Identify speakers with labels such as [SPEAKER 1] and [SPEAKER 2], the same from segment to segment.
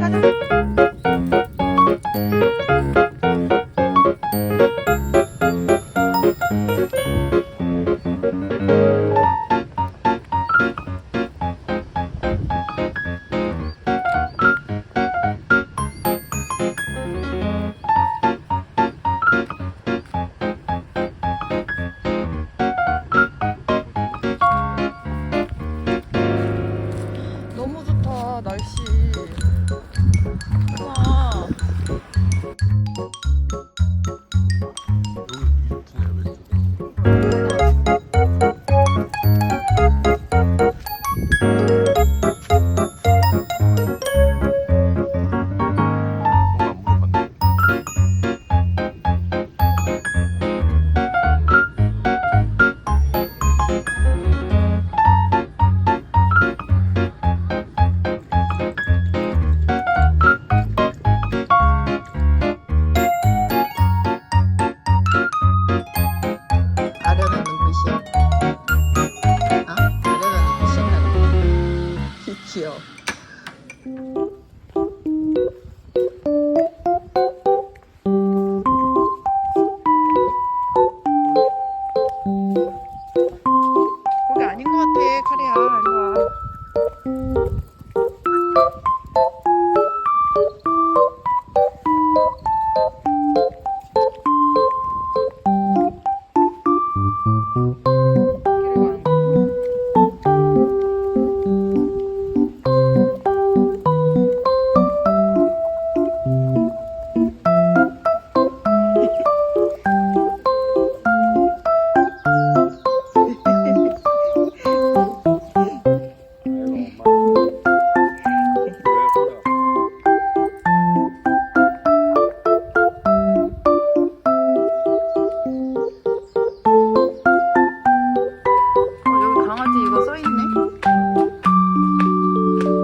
[SPEAKER 1] かな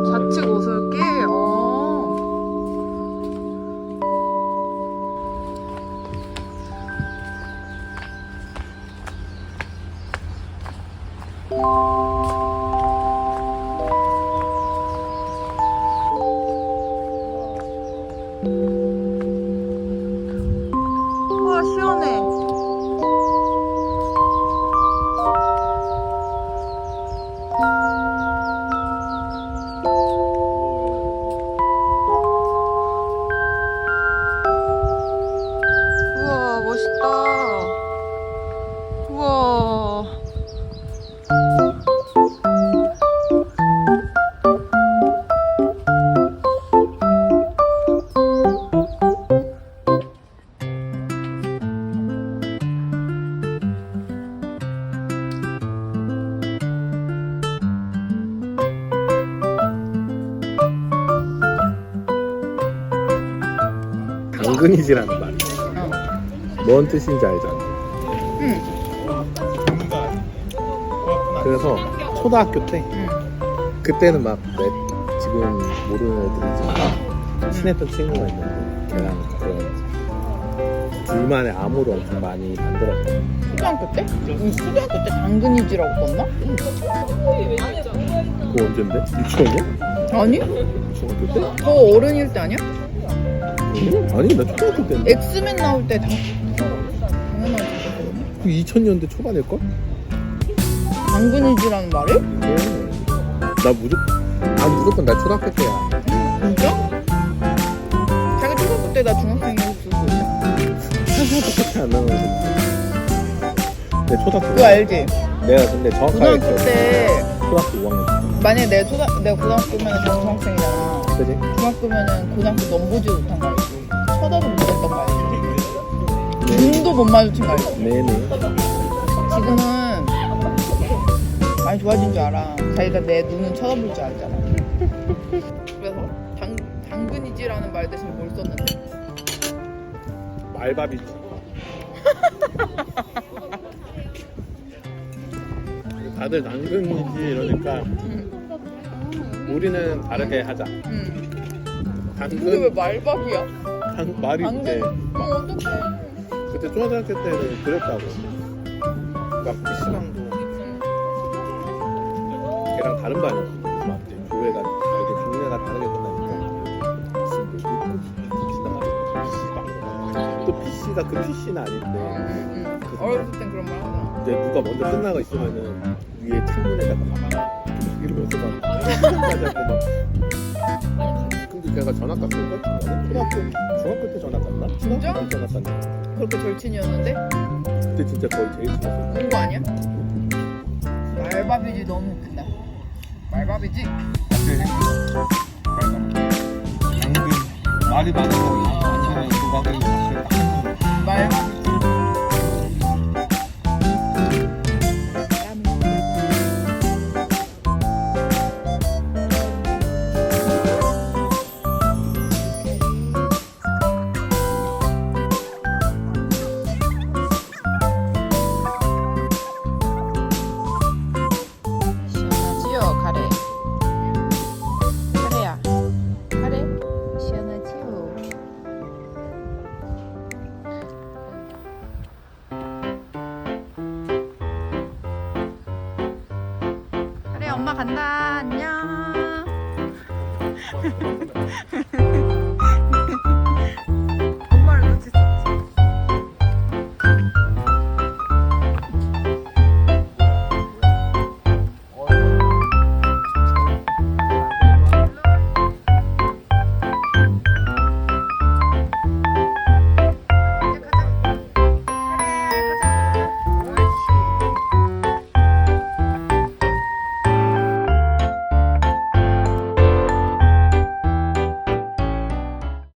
[SPEAKER 1] 좌측 오솔길, 어.
[SPEAKER 2] 당근이지라는
[SPEAKER 1] 어.
[SPEAKER 2] 뭔 뜻인지 알잖아.
[SPEAKER 1] 응.
[SPEAKER 2] 그래서 초등학교 때
[SPEAKER 1] 응.
[SPEAKER 2] 그때는 막 내, 지금 모르는 애들이지만 친했던 친구가 있는데 걔랑 그런 둘만의 암호를 엄청 많이 만들었어.
[SPEAKER 1] 초등학교 때? 우리 초등학교 때 당근이지라고 썼나?
[SPEAKER 2] 그거 언젠데? 유치원이야?
[SPEAKER 1] 아니
[SPEAKER 2] 중학교 때?
[SPEAKER 1] 더 어른일 때 아니야?
[SPEAKER 2] 응? 아니 나 초등학교 때.
[SPEAKER 1] 엑스맨 나올 때 당... 당연하지
[SPEAKER 2] 그 2000년대 초반일걸?
[SPEAKER 1] 당근이지라는?
[SPEAKER 2] 네. 나 무조건 아 무조건 나 초등학교 때야.
[SPEAKER 1] 진짜? 자기 초등학교 때나 있어
[SPEAKER 2] 똑같이 안 나오는데. 내 초등학교.
[SPEAKER 1] 그거 알지?
[SPEAKER 2] 내가 근데 정확하게
[SPEAKER 1] 고등학교
[SPEAKER 2] 기억해.
[SPEAKER 1] 때
[SPEAKER 2] 초등학교 5학년.
[SPEAKER 1] 만약에 내 초등 내가 고등학교면 중학생이잖아
[SPEAKER 2] 그지?
[SPEAKER 1] 중학교면은 고등학교 넘보지 못한 거 알지? 쳐다도 못 했던 거 알지?
[SPEAKER 2] 네.
[SPEAKER 1] 눈도 못 마주친 거 알지?
[SPEAKER 2] 네네.
[SPEAKER 1] 지금은 많이 좋아진 줄 알아. 자기가 내 눈은 쳐다볼 줄 알잖아. 그래서 당, 당근이지라는 말 대신 뭘 썼는데?
[SPEAKER 2] 말밥이지. 다들 당근이지 이러니까 우리는 다르게 하자.
[SPEAKER 1] 응.
[SPEAKER 2] 당근
[SPEAKER 1] 근데 왜 말밥이야?
[SPEAKER 2] 당, 말이
[SPEAKER 1] 당근?
[SPEAKER 2] 그때
[SPEAKER 1] 어, 어떡해.
[SPEAKER 2] 그때 초등학교 때는 그랬다고. 막 PC방도 걔랑 다른 반이었어. 막 이제 교회가 이게 종례가 다르게 끝나니까 또 PC가 그 PC는 아닌데
[SPEAKER 1] 응, 응. 어렸을 땐 그런 말 하잖아.
[SPEAKER 2] 이제 누가 먼저 끝나가 있으면은 위에 창문에다가 막 이러면서 막 하자고 막 근데 걔가 전학 갔을 걸 중간에 초등학교 중학교 때 전학 갔나?
[SPEAKER 1] 진짜?
[SPEAKER 2] 중학교 때 전학 갔나?
[SPEAKER 1] 그렇게 절친이었는데
[SPEAKER 2] 그때 진짜 거의 제일 친했어
[SPEAKER 1] 공부 아니야? 말밥이지 너무 웃긴다. 말밥이지?
[SPEAKER 3] 당근 말이 많아서 완전히 조각을 딱
[SPEAKER 1] 말밥 엄마 간다. 안녕.